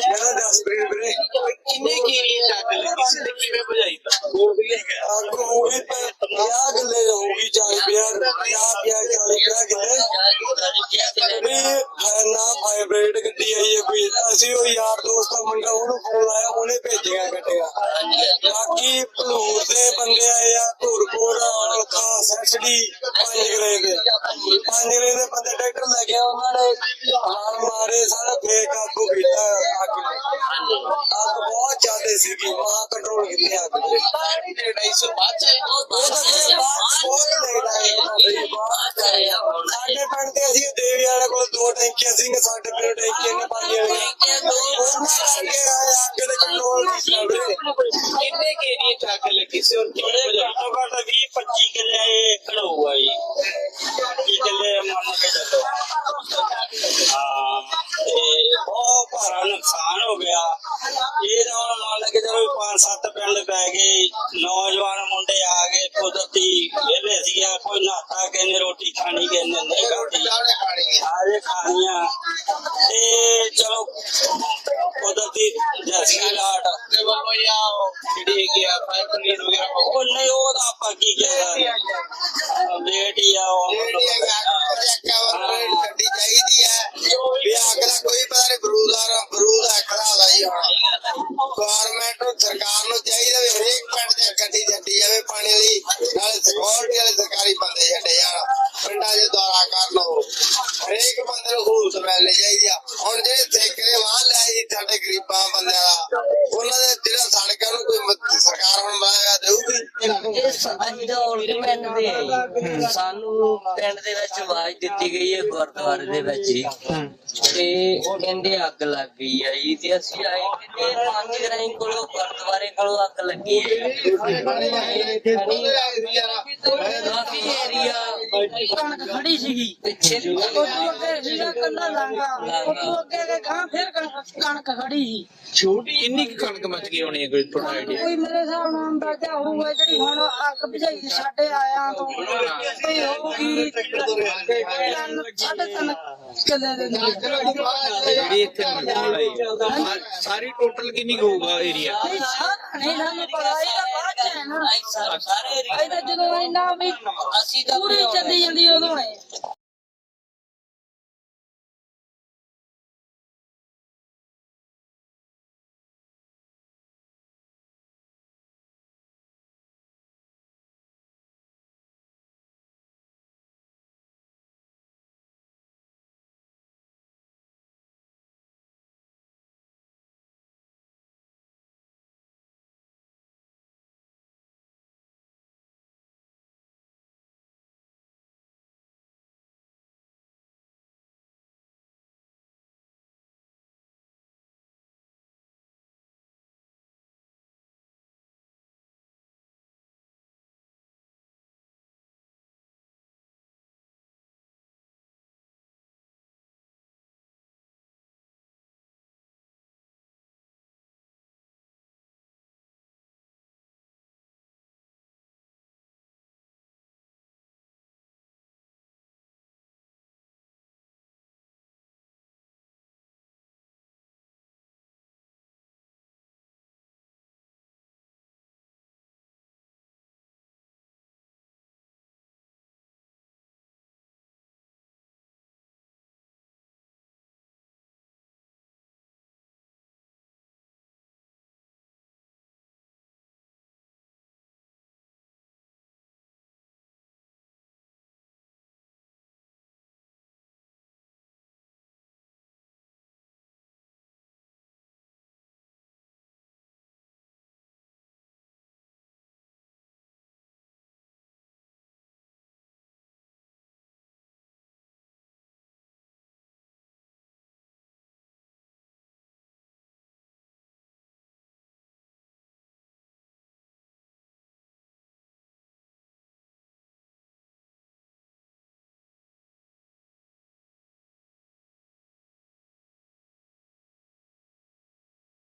ਮੇਰਾ ਜਸਪ੍ਰੀਤ ਵੀਰੇ ਕਿੰਨੇ ਕੀ ਚੱਕ ਲੱਗੀ ਸੀ ਤੇ ਕਿਵੇਂ ਭਜਾਈ ਤਾ ਅੱਗ ਹੋਊਗੀ ਤੇ 50 ਕਿੱਲੇ ਹੋਊਗੀ ਚਾਲੀ ਪੰਜਾਹ ਪੰਜਾਹ ਪੰਜਾਹ ਚਾਲੀ ਪੰਜਾਹ ਕਿੱਲੇ ਵੀ ਹੈ ਨਾ ਹਾਈਬ੍ਰਿਡ ਗੱਡੀ ਆਈ ਹੈ ਕੋਈ। ਅਸੀਂ ਉਹ ਯਾਰ ਦੋਸਤ ਦਾ ਮੁੰਡਾ ਉਹਨੂੰ ਫੋਨ ਆਇਆ ਉਹਨੇ ਭੇਜਿਆ ਗੱਡੀਆਂ। ਬਾਕੀ ਭਲੂਰ ਦੇ ਬੰਦੇ ਆਏ ਆ ਧੂਰਪੁਰ ਅਲਖਾ ਸੈਸਡੀ ਪੰਜ ਗਰੇ ਦੇ। ਪੰਜ ਗਰੇ ਦੇ ਬੰਦੇ ਟਰੈਕਟਰ ਲੈ ਕੇ ਆਏ, ਉਹਨਾਂ ਨੇ ਹਾਲ ਮਾਰੇ ਸਾਰਾ ਫੇਕ ਕਾਬੂ ਕੀਤਾ ਅੱਗ ਨੂੰ। ਅੱਗ ਬਹੁਤ ਜ਼ਿਆਦਾ ਸੀਗੀ ਮਹਾ ਕੰਟਰੋਲ ਕੀਤੀ ਅੱਗ ਤੇ 250 ਬਾਅਦ ਚ ਆਏ। ਬਹੁਤ ਹੈ ਬਾਅਦ ਸਾਡੇ ਪਿੰਡ ਤੇ ਅਸੀਂ ਦੇਵੀ ਵਾਲੇ ਦੋ ਟੈਂਕੀਆਂ ਸੀ ਸਾਡੇ ਪਿੰਡ ਟੈਂਕੀਆਂ ਨੇ ਵਾਲੀਆਂ ਉਹਨਾਂ ਆਏ ਅੱਗ ਦੇ ਕੰਟਰੋਲ ਕੀਤਾ ਵੀਰੇ ਕਿੰਨੇ ਕੀ ਦੀ ਚੱਕ ਲੱਗੀ ਸੀ ਔਰ ਕਿਵੇਂ ਭਜਾਈ ਘੱਟੋ ਘੱਟ 20 25 ਕਿੱਲੇ ਇਹ ਖੜੂਗਾ ਜੀ। ਕੀ ਕਿੱਲੇ ਮੰਨ ਕੇ ਚੱਲੋ ਹਾਂ ਤੇ ਬਹੁਤ ਭਾਰਾ ਨੁਕਸਾਨ ਹੋ ਗਿਆ ਇਹ ਨਾਲ ਮੰਨ ਕੇ ਚਲੋ ਵੀ ਪੰਜ ਸੱਤ ਪਿੰਡ ਪੈ ਗਏ ਨੌਜਵਾਨ ਮੁੰਡੇ ਆ ਗਏ ਕੁਦਰਤੀ ਵਿਹਲੇ ਸੀਗਾ ਕੋਈ ਨਾਤਾ ਕਹਿੰਦੇ ਰੋਟੀ ਖਾਣੀ ਕਹਿੰਦੇ ਨਹੀਂ ਖਾਣੀ ਸਾਰੇ ਖਾਣੀਆਂ ਤੇ ਚਲੋ ਕੁਦਰਤੀ ਜਰਸੀ ਲਾਟ ਤੇ ਬਾਬਾ ਜੀ ਆਹ ਜਿਹੜੀ ਹੈਗੀ ਆ ਫਾਇਰ ਬ੍ਰਿਗੇਡ ਵਗੈਰਾ ਉਹ ਨਹੀਂ ਉਹਦਾ ਆਪਾਂ ਕੀ ਕਹਿਣਾ ਲੇਟ ਹੀ ਆ ਉਹ ਗੱਡੀ ਚਾਹੀਦੀ ਹੈ ਵੀ ਅੱਗ ਕਰ ਲਓ। ਹਰੇਕ ਬੰਦੇ ਨੂੰ ਸਹੂਲਤ ਮਿਲਣੀ ਚਾਹੀਦੀ ਆ। ਹੁਣ ਜਿਹੜੇ ਠੇਕੇ ਵਾਹ ਲਿਆ ਜੀ ਸਾਡੇ ਗਰੀਬਾਂ ਬੰਦਿਆਂ ਦਾ ਉਹਨਾਂ ਦੇ ਜਿਹੜਾ ਸੜਕਾਂ ਨੂੰ ਕੋਈ ਮਦ- ਸਰਕਾਰ ਹੁਣ ਬਣਾਇਆ ਦੇਊਗੀ? ਇਹ ਸਾਡੀ ਦਾ ਉਲਟ ਪਿੰਡ ਦੇ ਹੈ ਜੀ। ਸਾਨੂੰ ਪਿੰਡ ਦੇ ਵਿੱਚ ਆਵਾਜ਼ ਦਿੱਤੀ ਗਈ ਹੈ ਗੁਰਦੁਆਰੇ ਦੇ ਵਿੱਚ ਹੀ। ਤੇ ਕਹਿੰਦੇ ਅੱਗ ਲੱਗ ਗਈ ਹੈ ਜੀ। ਤੇ ਅਸੀਂ ਆਏ ਤੇ ਪੰਜ ਗਰਾਈ ਕੋਲੋਂ ਗੁਰਦੁਆਰੇ ਕੋਲੋਂ ਅੱਗ ਲੱਗੀ ਹੈ। ਕਾਫੀ ਏਰੀਆ ਕਣਕ ਖੜੀ ਸੀਗੀ। ਪਿੱਛੇ ਉਦੋਂ ਅੱਗੇ ਸੀਗਾ ਕੱਲਾ ਲਾਂਗਾ। ਉਦੋਂ ਅੱਗੇ ਦੇ ਗਾਂ ਫਿਰ ਕਣਕ ਕਣਕ ਖੜੀ ਸੀ। ਛੋਟੀ ਕੁ ਕਣਕ ਮਚ ਗਈ ਹੋਣੀ ਹੈ ਕੋਈ ਥੋੜਾ ਆਈਡੀਆ ਕੋਈ ਮੇਰੇ ਹਿਸਾਬ ਨਾਲ ਅੰਦਾਜ਼ਾ ਹੋਊਗਾ ਜਿਹੜੀ ਹੁਣ ਅੱਗ ਭਜਾਈ ਸਾਡੇ ਆਇਆਂ ਤੋਂ। ਕੋਈ ਹੋਊਗੀ ਸਾਢੇ ਤਿੰਨ ਕਿੱਲੇ ਦੇ। ਜਿਹੜੀ ਇੱਥੇ ਮਚਾਈ ਸਾਰੀ ਟੋਟਲ ਕਿੰਨੀ ਹੋਊਗਾ ਏਰੀਆ ਨਹੀਂ ਸਾਨੂੰ ਪਤਾ ਹੈ ਸਾਰੇ ਜਦੋਂ ਇੰਨਾ ਵੀ ਅਸੀਂ ਤਾਂ ਪੂਰੀ ਚੱਲੀ ਜਾਂਦੀ ਉਦੋਂ ਹੈ